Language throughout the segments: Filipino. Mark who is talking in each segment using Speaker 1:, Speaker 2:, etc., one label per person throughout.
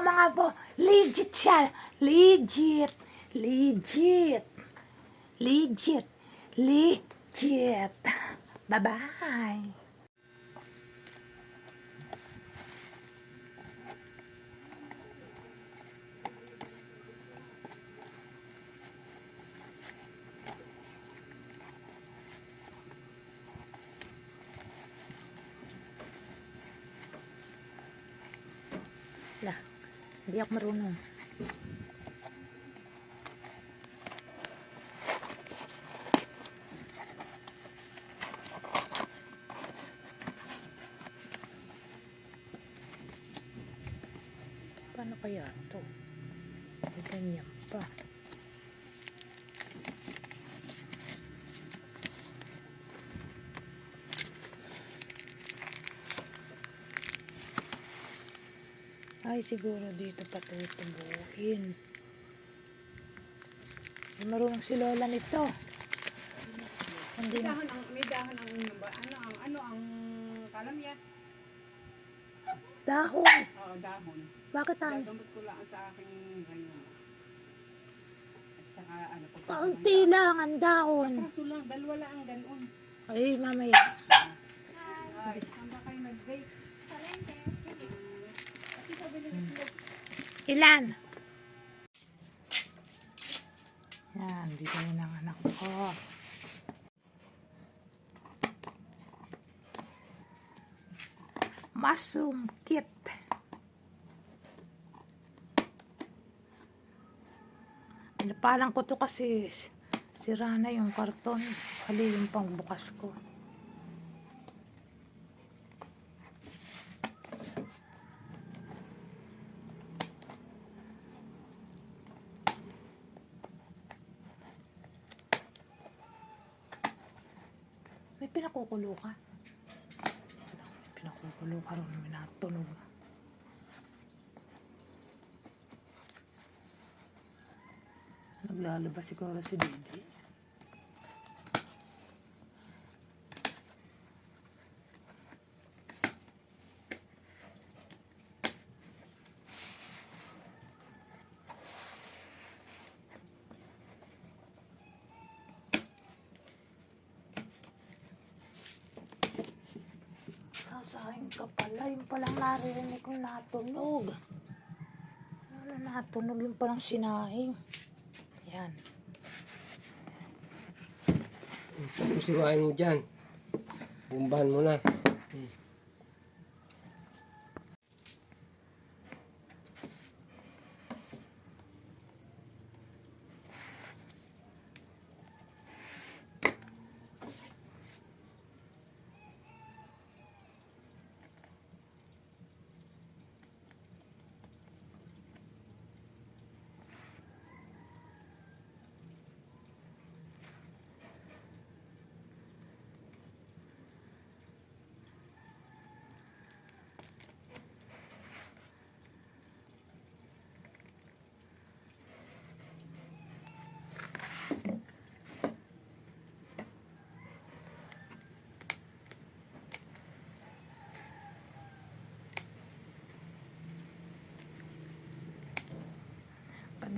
Speaker 1: mga po. Legit siya. Legit. Legit. Legit. Legit. Bye-bye. Hindi ako marunong. Paano kaya ito? May ganyan pa. Ay, siguro dito pa tutubuin. Hindi marunong si Lola nito. Hindi
Speaker 2: May
Speaker 1: na.
Speaker 2: dahon ang may dahon ang ba? Ano ang ano ang kalamyas?
Speaker 1: Dahon.
Speaker 2: Oo, dahon.
Speaker 1: Bakit ano?
Speaker 2: Gagamot ko lang sa aking ngayon. At saka ano pag
Speaker 1: Kaunti lang ang dahon.
Speaker 2: Kaso lang, dalawa lang ang ganon.
Speaker 1: Ay, mamaya.
Speaker 2: Ay, saan ba kayo nag-date?
Speaker 1: Ilan? Yan, yun ang anak ko. Mushroom kit. Pinapalang ko to kasi sira na yung karton. Hali yung pangbukas ko. Pinakukulo ka? May pinakukulo ka rin. May natunog. Naglalabas siguro si Didi. Sasahin ka pala. Yung palang naririnig kong natunog. Ano natunog yung palang sinahing. Yan.
Speaker 3: Tapos iwain mo dyan. Bumbahan mo na.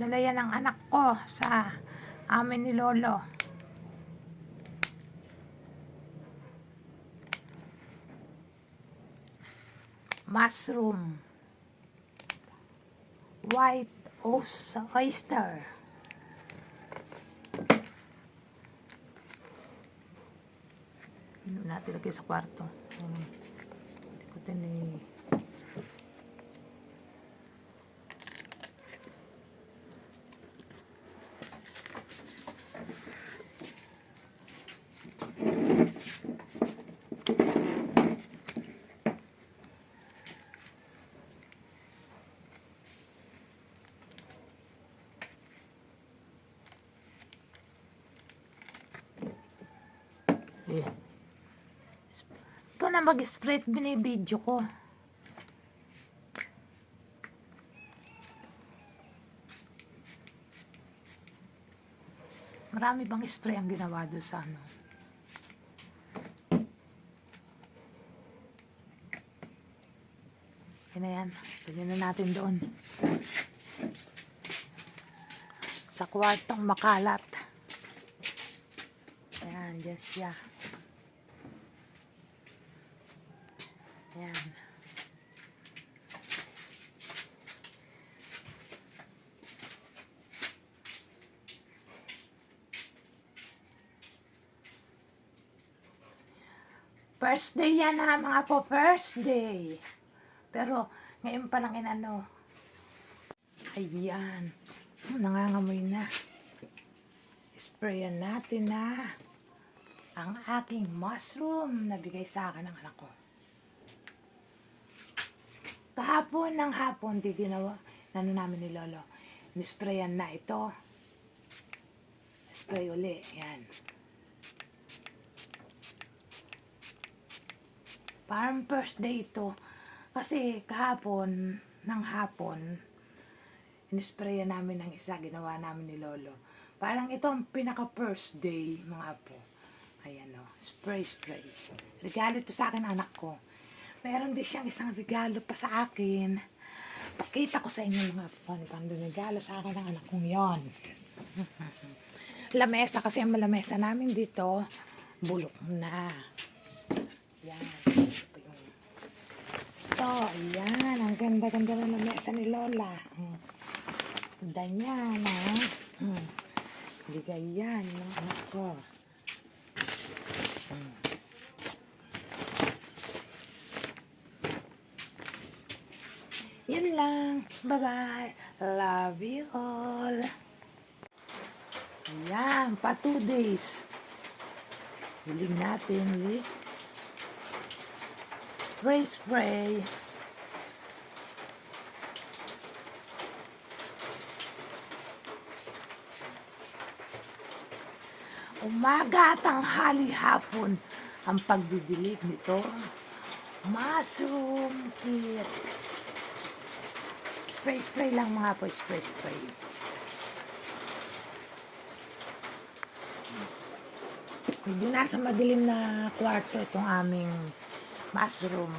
Speaker 1: Padala yan ng anak ko sa amin ni Lolo. Mushroom. White oyster. Inom natin lagay sa kwarto. Um, ikutin ni
Speaker 3: Hmm.
Speaker 1: Ikaw na mag-spread binibidyo ko. Marami bang spray ang ginawa doon sa ano? na yan. Lagyan na natin doon. Sa kwartong makalat. Ayan, dyan siya. Ayan. First day yan ha, mga po. First day. Pero, ngayon pa lang inano. Ayan. Hmm, Nangangamoy na. Sprayan natin na ang aking mushroom na bigay sa akin ng anak ko. Kahapon ng hapon, di ginawa, nano namin ni Lolo. Nisprayan na ito. Spray uli. Yan. Parang first day ito. Kasi kahapon, ng hapon, inisprayan namin ng isa, ginawa namin ni Lolo. Parang ito ang pinaka first day, mga po. Ayan o, spray, spray. Regalo ito sa akin anak ko. Meron din siyang isang regalo pa sa akin. Pakita ko sa inyo mga po, pang regalo sa akin ng anak kong yon. lamesa, kasi ang lamesa namin dito, bulok na. Yan. Ito ayan. Ang ganda-ganda na ng mesa ni Lola. Hmm. Ganda niyan, ha? Hmm. Bigay yan ng anak ko. Hmm. Yun lang. Bye-bye. Love you all. Ayan, pa two days. Huling natin ulit. Spray, spray. Umaga, tanghali, hapon ang pagdidilig nito. Mushroom kit. Spray, spray lang mga po, spray, spray. Medyo nasa madilim na kwarto itong aming mushroom.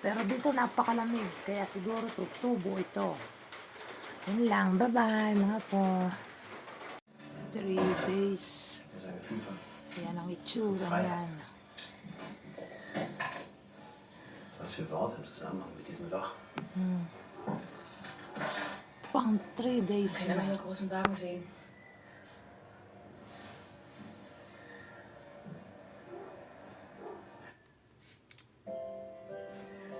Speaker 1: Pero dito napakalamig, kaya siguro tutubo ito. Yun lang, bye-bye mga po. Three days. Yan ang itsura niyan.
Speaker 4: Was für Worte im Zusammenhang mit diesem Loch.
Speaker 1: Pang three days
Speaker 2: Kailan
Speaker 1: na.
Speaker 2: yung großen Wagen sehen?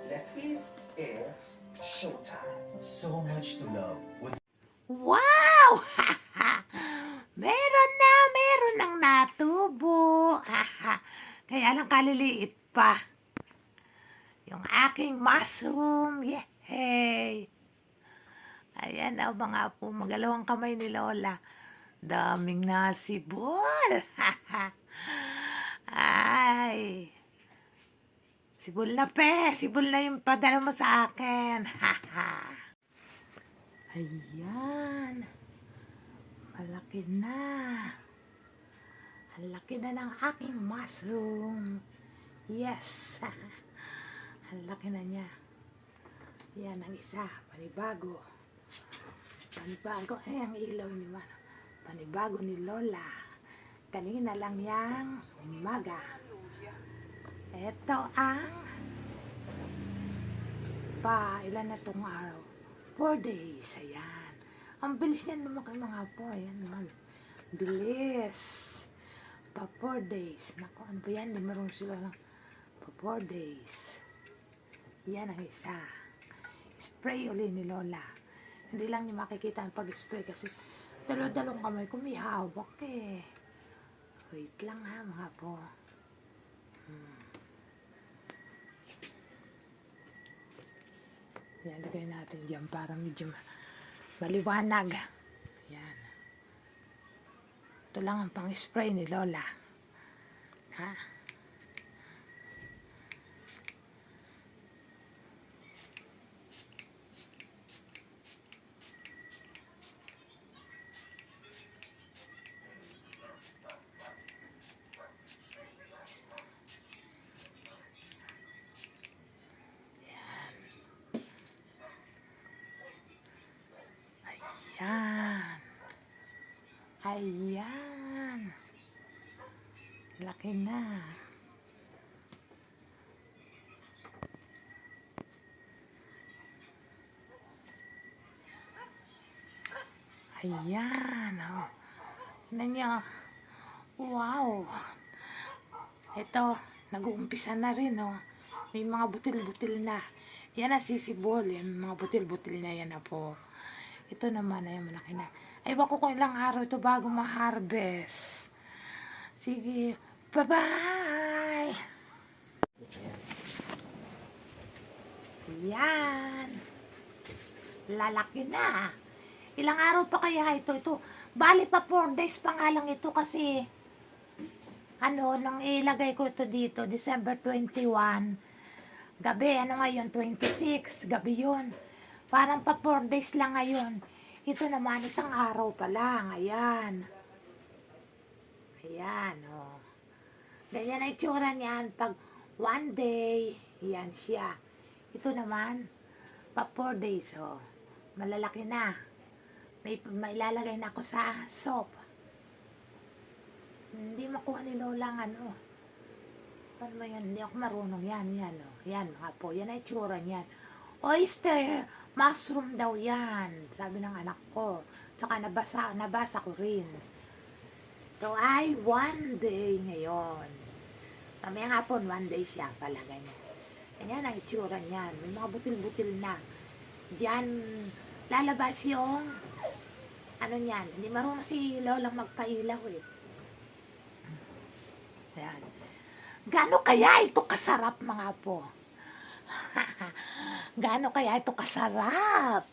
Speaker 5: Let's eat. It's showtime. So much to love with
Speaker 1: Wow! meron na, meron ng natubo. Kaya lang kaliliit pa. Yung aking mushroom. Yehey! Ayan daw mga po, magalawang kamay ni Lola. Daming nasibol. Ay. Sibol na pe. Sibol na yung padala mo sa akin. Ayan. Malaki na. Ang na ng aking mushroom. Yes. Ang na niya. Yan ang isa. Panibago. Panibago. Ay, ang ilaw ni Man. Panibago ni Lola. Kanina lang yang umaga. Ito ang pa, ilan na tong araw? Four days, ayan. Ang bilis niyan lumaki mga po, ayan naman. Bilis. Pa four days. Naku, ano ba yan? Di marunong sila lang. Pa four days. Yan ang isa. Spray uli ni Lola. Hindi lang niya makikita ang pag-spray kasi dalawa-dalawang kamay ko may hawak eh. Wait lang ha mga po. Yan, lagay natin dyan para medyo ma- maliwanag. Yan. Ito lang ang pang-spray ni Lola. Ha? Ayan. Laki na. Ayan, oh. Tignan niyo. Wow. Ito, nag-uumpisa na rin, oh. May mga butil-butil na. Yan ang sisibol. Yan, mga butil-butil na yan na po. Ito naman, ay malaki na. Ewan ko kung ilang araw ito bago ma-harvest. Sige. Bye-bye! Yan. Lalaki na. Ilang araw pa kaya ito? Ito, bali pa 4 days pa nga lang ito kasi ano, nang ilagay ko ito dito, December 21, gabi, ano ngayon, 26, gabi yun. Parang pa 4 days lang ngayon. Ito naman, isang araw pa lang, ayan. Ayan, oh. Ganyan ang itsura niyan pag one day, yan siya. Ito naman, pa 4 days, oh. Malalaki na. May, may lalagay na ako sa soap. Hindi makuha ni Lola ang ano. Ano ba yan? Hindi ako marunong yan. Yan, oh. Yan, mga po. Yan ang itsura niyan. Oyster mushroom daw yan. Sabi ng anak ko. Tsaka nabasa, nabasa ko rin. Ito ay one day ngayon. Mamaya nga po, one day siya pala ganyan. Ganyan ang itsura niyan. May mga butil-butil na. Diyan, lalabas yung ano niyan. Hindi marunong si Lola magpailaw eh. Ayan. Gano kaya ito kasarap mga po? Gano kaya ito kasarap?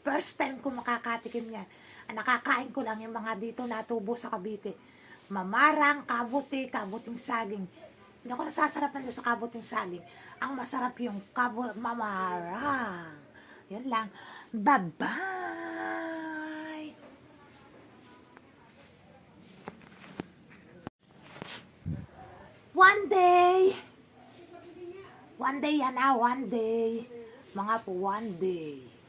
Speaker 1: First time ko makakatikim yan. Ang nakakain ko lang yung mga dito natubo sa Cavite. Mamarang, kabuti, kabuting saging. Hindi ako nasasarapan doon sa kabuting saging. Ang masarap yung kabo, mamarang. Yan lang. Bye-bye! One day! One day yan ah, one day. Mga po, one day.